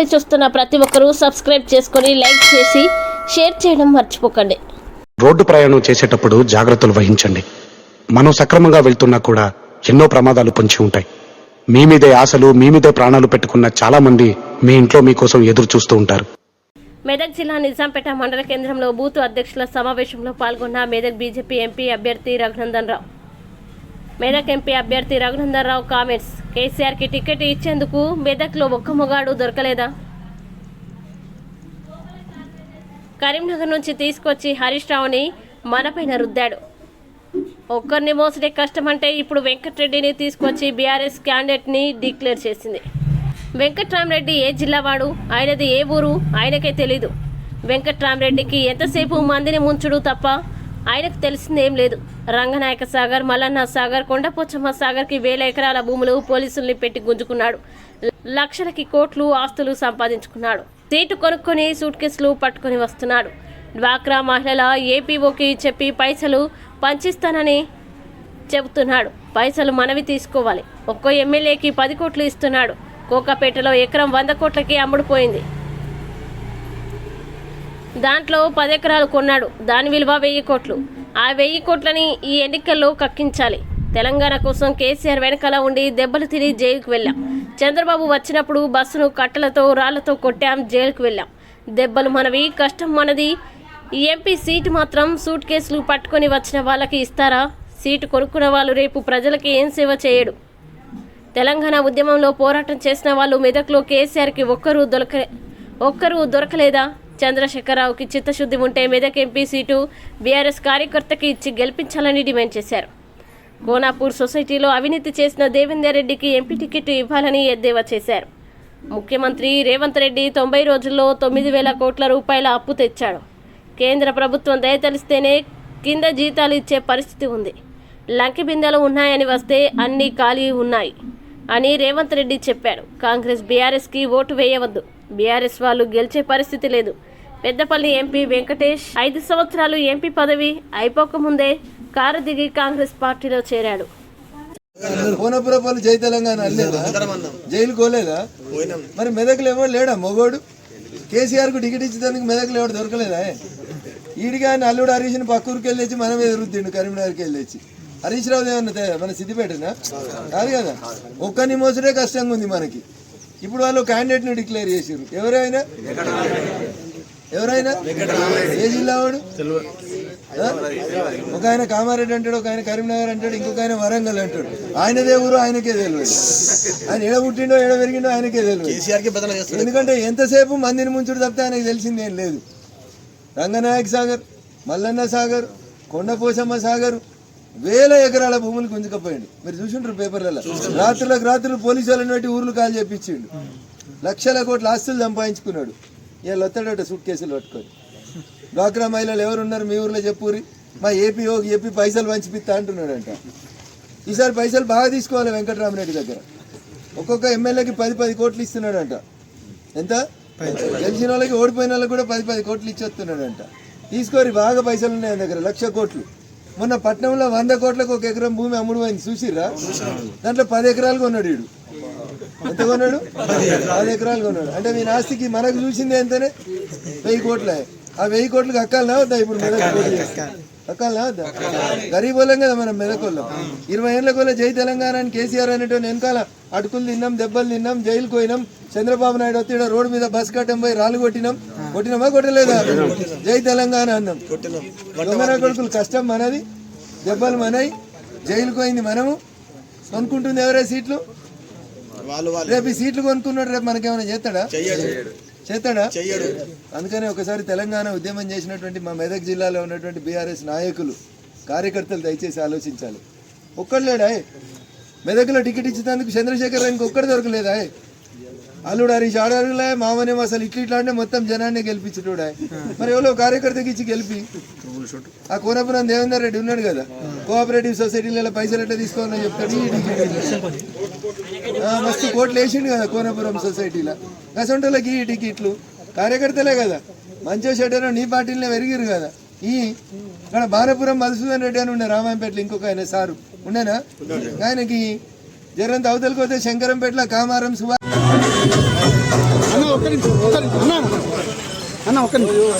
ఛానల్ని చూస్తున్న ప్రతి ఒక్కరూ సబ్స్క్రైబ్ చేసుకొని లైక్ చేసి షేర్ చేయడం మర్చిపోకండి. రోడ్డు ప్రయాణం చేసేటప్పుడు జాగ్రత్తలు వహించండి. మనం సక్రమంగా వెళ్తున్నా కూడా ఎన్నో ప్రమాదాలు పొంచి ఉంటాయి. మీ మీదే ఆశలు మీ మీదే ప్రాణాలు పెట్టుకున్న చాలా మంది మీ ఇంట్లో మీకోసం ఎదురు చూస్తూ ఉంటారు. మెదక్ జిల్లా నిజాంపేట మండల కేంద్రంలో బూత్ అధ్యక్షుల సమావేశంలో పాల్గొన్న మెదక్ బీజేపీ ఎంపీ అభ్యర్థి రఘునందన్ రావు. మెదక్ ఎంపీ అభ్యర్థి రఘునందనరావు కామెంట్స్. కేసీఆర్కి టికెట్ ఇచ్చేందుకు మెదక్లో ఒక్క మొగాడు దొరకలేదా? కరీంనగర్ నుంచి తీసుకొచ్చి హరీష్ రావుని మనపైన రుద్దాడు. ఒక్కరిని మోసడే కష్టమంటే ఇప్పుడు వెంకటరెడ్డిని తీసుకొచ్చి బీఆర్ఎస్ క్యాండిడేట్ని డిక్లేర్ చేసింది. వెంకట్రామరెడ్డి ఏ జిల్లావాడు? ఆయనది ఏ ఊరు? ఆయనకే తెలీదు. వెంకట్రామరెడ్డికి ఎంతసేపు మందిని ముంచుడు తప్ప ఆయనకు తెలిసిందేం లేదు. రంగనాయక సాగర్ మల్లన్న సాగర్ కొండపోచమ్మ సాగర్కి వేల ఎకరాల భూములు పోలీసుల్ని పెట్టి గుంజుకున్నాడు. లక్షలకి కోట్లు ఆస్తులు సంపాదించుకున్నాడు. సీటు కొనుక్కొని సూట్ కేసులు పట్టుకొని వస్తున్నాడు. డ్వాక్రా మహిళల ఏపీఓకి చెప్పి పైసలు పంచిస్తానని చెబుతున్నాడు. పైసలు మనవి తీసుకోవాలి. ఒక్కో ఎమ్మెల్యేకి పది కోట్లు ఇస్తున్నాడు. కోకాపేటలో ఎకరం వంద కోట్లకి అమ్ముడుపోయింది. దాంట్లో పది ఎకరాలు కొన్నాడు. దాని విలువ వెయ్యి కోట్లు. ఆ వెయ్యి కోట్లని ఈ ఎన్నికల్లో కక్కించాలి. తెలంగాణ కోసం కేసీఆర్ వెనకాల ఉండి దెబ్బలు తిని జైలుకు వెళ్ళాం. చంద్రబాబు వచ్చినప్పుడు బస్సును కట్టలతో రాళ్ళతో కొట్టాం జైలుకు వెళ్ళాం. దెబ్బలు మనవి కష్టం మనది. ఈ ఎంపీ సీటు మాత్రం సూట్ కేసులు పట్టుకొని వచ్చిన వాళ్ళకి ఇస్తారా? సీటు కొనుక్కున్న వాళ్ళు రేపు ప్రజలకి ఏం సేవ చేయడు? తెలంగాణ ఉద్యమంలో పోరాటం చేసిన వాళ్ళు మెదక్లో కేసీఆర్కి ఒక్కరూ దొరక ఒక్కరూ దొరకలేదా? చంద్రశేఖరరావుకి చిత్తశుద్ధి ఉంటే మెదక్ ఎంపీ సీటు బీఆర్ఎస్ కార్యకర్తకి ఇచ్చి గెలిపించాలని డిమాండ్ చేశారు. కోనాపూర్ సొసైటీలో అవినీతి చేసిన దేవేందర్ రెడ్డికి ఎంపీ టికెట్ ఇవ్వాలని ఎద్దేవా చేశారు. ముఖ్యమంత్రి రేవంత్ రెడ్డి తొంభై రోజుల్లో తొమ్మిది వేల కోట్ల రూపాయల అప్పు తెచ్చాడు. కేంద్ర ప్రభుత్వం దయతలిస్తేనే కింద జీతాలు ఇచ్చే పరిస్థితి ఉంది. లంకి బిందెలు ఉన్నాయని వస్తే అన్ని ఖాళీ ఉన్నాయి అని రేవంత్ రెడ్డి చెప్పాడు. కాంగ్రెస్ బీఆర్ఎస్కి ఓటు వేయవద్దు. బీఆర్ఎస్ వాళ్ళు గెలిచే పరిస్థితి లేదు. పెద్దపల్లి ఎంపీ వెంకటేష్ ఐదు సంవత్సరాలు ఎంపీ పదవి అయిపోకముందే కారు దిగి కాంగ్రెస్ పార్టీలో చేరాడు. కోనపురపల్లి జై తెలంగాణ జైలు కోలేదా? మరి మెదకులు ఎవడు లేడా? మొగోడు? కేసీఆర్కు టికెట్ ఇచ్చేదానికి మెదకులు ఎవడు దొరకలేదా ఈడిగా ఆయన అల్లుడు హరీష్ని పక్కూరుకి ఊరికి వెళ్ళి వచ్చి మనం ఎదురుద్దిండు కరీంనగర్కి వెళ్ళి వచ్చి హరీష్ రావు ఏమన్నా మన సిద్దిపేటనా? కాదు కదా. ఒక్కని మోసడే కష్టంగా ఉంది మనకి. ఇప్పుడు వాళ్ళు క్యాండిడేట్ని డిక్లేర్ చేసారు ఎవరైనా ఎవరైనా? ఏ జిల్లా వాడు? ఒక ఆయన కామారెడ్డి అంటాడు ఒక ఆయన కరీంనగర్ అంటాడు ఇంకొక ఆయన వరంగల్ అంటాడు. ఆయనదే ఊరు ఆయనకే తెలియదు. ఆయన ఎడ పుట్టిండో ఎడ పెరిగిండో ఆయనకే తెలియదు. ఎందుకంటే ఎంతసేపు మందిని ముంచుడు తప్పితే ఆయనకు తెలిసిందేం లేదు. రంగనాయక్ సాగర్ మల్లన్న సాగర్ కొండపోసమ్మ సాగర్ వేల ఎకరాల భూములు గుంజుకపోయింది మీరు చూసింటారు పేపర్లలో? రాత్రులకు రాత్రులు పోలీసు వాళ్ళని పెట్టి ఊర్లు కాల్ చేపించిండు. లక్షల కోట్ల ఆస్తులు సంపాదించుకున్నాడు. వీళ్ళు వస్తాడట సూట్ కేసులు పట్టుకొని. డ్వాక్రా మహిళలు ఎవరున్నారు మీ ఊర్లో చెప్పురి మా ఏపీ ఓ ఏపీ పైసలు పంచిపిస్తా అంటున్నాడంట. ఈసారి పైసలు బాగా తీసుకోవాలి వెంకటరామరెడ్డి దగ్గర. ఒక్కొక్క ఎమ్మెల్యేకి పది పది కోట్లు ఇస్తున్నాడంట. ఎంత? గెలిచిన వాళ్ళకి ఓడిపోయిన వాళ్ళకి కూడా పది పది కోట్లు ఇచ్చేస్తున్నాడంట. తీసుకోరి బాగా పైసలు ఉన్నాయి దగ్గర లక్ష కోట్లు. మొన్న పట్నంలో వంద కోట్లకు ఒక ఎకరం భూమి అమ్ముడు పోయింది. చూసిర్రా? దాంట్లో పది ఎకరాలు కొన్నాడు వీడు. ఎంత కొన్నాడు? పది ఎకరాలు కొన్నాడు. అంటే మీ ఆస్తికి మనకు చూసింది ఎంతనే? వెయ్యి కోట్లే. ఆ వెయ్యి కోట్లకు అక్కాలనా వద్దా ఇప్పుడు మెదక్ పోటీ చేస్తే? అక్కాలనా వద్దా? గరీబ్ వాళ్ళం కదా మనం మెదకోళ్ళం ఇరవై ఏళ్ళ కొల్ల జై తెలంగాణ అని కేసీఆర్ అనేటువంటి వెనకాల అటుకులు తిన్నాం దెబ్బలు తిన్నాం జైలుకు పోయినాం చంద్రబాబు నాయుడు వచ్చి రోడ్డు మీద బస్ కట్టం పోయి రాళ్ళు కొట్టినాం. కొట్టినామా కొట్టలేదా? జై తెలంగాణ అన్నాం. దొంగన కొడుకులు కష్టం మనది దెబ్బలు మనవి జైలుకు పోయింది మనము. కొనుక్కుంటుంది ఎవరే సీట్లు? రేపు ఈ సీట్లు కొనుక్కున్నాడు రేపు మనకేమైనా చేస్తాడా? చేస్తాడా? అందుకని ఒకసారి తెలంగాణ ఉద్యమం చేసినటువంటి మా మెదక్ జిల్లాలో ఉన్నటువంటి బీఆర్ఎస్ నాయకులు కార్యకర్తలు దయచేసి ఆలోచించాలి. ఒక్కళ్ళేడా మెదక్లో టికెట్ ఇచ్చేందుకు చంద్రశేఖర్ రావుకి ఒక్కడు దొరకలేదా అల్లుడు హరీష్ ఆడరులే మామనేమో అసలు ఇట్లా ఇట్లా అంటే మొత్తం జనాన్ని గెలిపించుటోడా మరి ఎవరో కార్యకర్తకి ఇచ్చి గెలిపి. ఆ కోనపురం దేవేందర్ రెడ్డి ఉన్నాడు కదా కోఆపరేటివ్ సొసైటీలలో పైసలు ఎట్లా తీసుకోవాలని చెప్తాడు? మస్తు కోట్లు వేసిండు కదా కోనపురం సొసైటీలో. గసంటోళ్ళకి ఈ టికెట్లు. కార్యకర్తలే కదా. మంచో చెడ్డనో నీ పార్టీలనే పెరిగిరు కదా. ఈ ఇక్కడ బాలపురం మధుసూదన్ రెడ్డి అని ఉండే రామాయంపేటలో ఇంకొక ఆయన సారు. ఉండేనా? ఆయనకి జరంత అవతలకి పోతే శంకరంపేటలో కామారం సుభా అన్న ఒక్క నిమిషం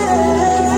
Yeah.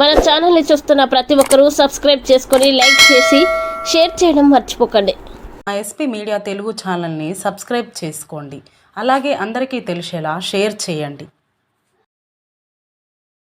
మన ఛానల్ని చూస్తున్న ప్రతి ఒక్కరూ సబ్స్క్రైబ్ చేసుకొని లైక్ చేసి షేర్ చేయడం మర్చిపోకండి. మా ఎస్పీ మీడియా తెలుగు ఛానల్ని సబ్స్క్రైబ్ చేసుకోండి. అలాగే అందరికీ తెలిసేలా షేర్ చేయండి.